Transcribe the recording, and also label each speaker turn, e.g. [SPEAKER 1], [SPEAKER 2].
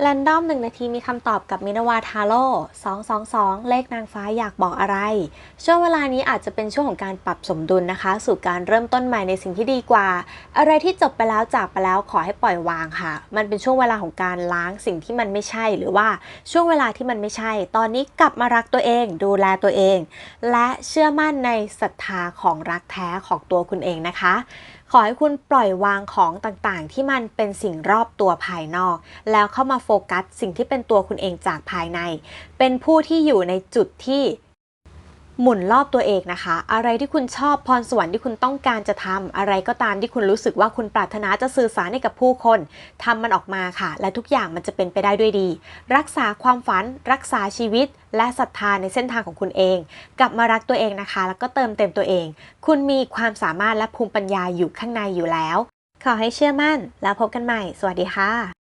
[SPEAKER 1] แรนดอมหนึ่งนาทีมีคำตอบกับมินาวาทาโร่222 เลขนางฟ้าอยากบอกอะไร ช่วงเวลานี้อาจจะเป็นช่วงของการปรับสมดุลนะคะ สู่การเริ่มต้นใหม่ในสิ่งที่ดีกว่า อะไรที่จบไปแล้วจากไปแล้วขอให้ปล่อยวางค่ะ มันเป็นช่วงเวลาของการล้างสิ่งที่มันไม่ใช่ หรือว่าช่วงเวลาที่มันไม่ใช่ ตอนนี้กลับมารักตัวเอง ดูแลตัวเอง และเชื่อมั่นในศรัทธาของรักแท้ของตัวคุณเองนะคะ ขอให้คุณปล่อยวางของต่างๆ ที่มันเป็นสิ่งรอบตัวภายนอก แล้วเข้ามาโฟกัสสิ่งที่เป็นตัวคุณเองจากภายใน เป็นผู้ที่อยู่ในจุดที่ หมุนรอบตัวเองนะคะ อะไรที่คุณชอบพรสวรรค์ที่คุณต้องการจะทำอะไรก็ตามที่คุณรู้สึกว่าคุณปรารถนาจะสื่อสารให้กับผู้คนทำมันออกมาค่ะ และทุกอย่างมันจะเป็นไปได้ด้วยดี รักษาความฝัน รักษาชีวิต และศรัทธาในเส้นทางของคุณเอง กลับมารักตัวเองนะคะ แล้วก็เติมเต็มตัวเอง คุณมีความสามารถและภูมิปัญญาอยู่ข้างในอยู่แล้ว ขอให้เชื่อมั่น แล้วพบกันใหม่ สวัสดีค่ะ